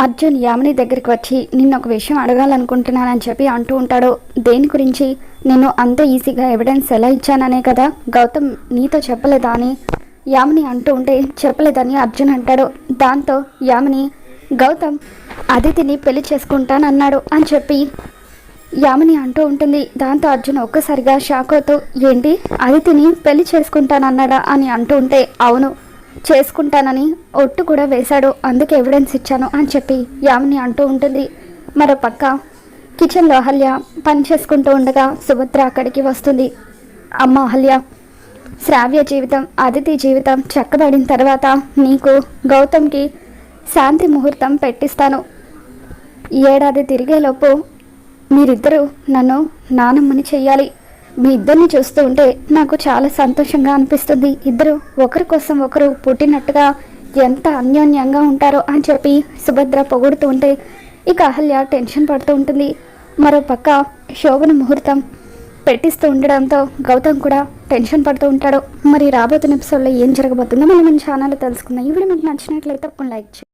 అర్జున్ యామిని దగ్గరికి వచ్చి నిన్న ఒక విషయం అడగాలనుకుంటున్నానని చెప్పి అంటూ ఉంటాడు. దేని గురించి? నేను అంత ఈజీగా ఎవిడెన్స్ ఎలా ఇచ్చాననే కదా? గౌతమ్ నీతో చెప్పలేదా అని? యామిని అంటూ ఉంటే చెప్పలేదని అర్జున్ అంటాడు. దాంతో యామిని గౌతమ్ అదితిని పెళ్ళి చేసుకుంటానన్నాడు అని చెప్పి యామిని అంటూ ఉంటుంది. దాంతో అర్జున్ ఒక్కసారిగా షాక్ అవుతూ ఏంటి? అదితిని పెళ్ళి చేసుకుంటానన్నాడా? అని అంటూ ఉంటే అవును. చేసుకుంటానని ఒట్టు కూడా వేశాడు. అందుకే ఎవిడెన్స్ ఇచ్చాను అని చెప్పి యామిని అంటూ ఉంటుంది. మరో పక్క కిచెన్లో అహల్య పని చేసుకుంటూ ఉండగా సుభద్ర అక్కడికి వస్తుంది. అమ్మ అహల్య శ్రావ్య జీవితం అదితి జీవితం చక్కబడిన తర్వాత నీకు గౌతమ్కి శాంతి ముహూర్తం పెట్టిస్తాను. ఏడాది తిరిగేలోపు మీరిద్దరూ నన్ను నానమ్మని చెయ్యాలి. మీ ఇద్దరిని చూస్తూ ఉంటే నాకు చాలా సంతోషంగా అనిపిస్తుంది. ఇద్దరు ఒకరి కోసం ఒకరు పుట్టినట్టుగా ఎంత అన్యోన్యంగా ఉంటారో అని చెప్పి సుభద్ర పొగుడుతూ ఉంటే ఇక అహల్య టెన్షన్ పడుతూ ఉంటుంది. మరో పక్క శోభన ముహూర్తం పెట్టిస్తూ ఉండడంతో గౌతమ్ కూడా టెన్షన్ పడుతూ ఉంటాడు. మరి రాబోతున్న ఎపిసోడ్లో ఏం జరగబోతుందో మనం మన ఛానల్లో తెలుసుకుందాం. ఈ వీడియో మీకు నచ్చినట్లయితే ఒక లైక్ చేయండి.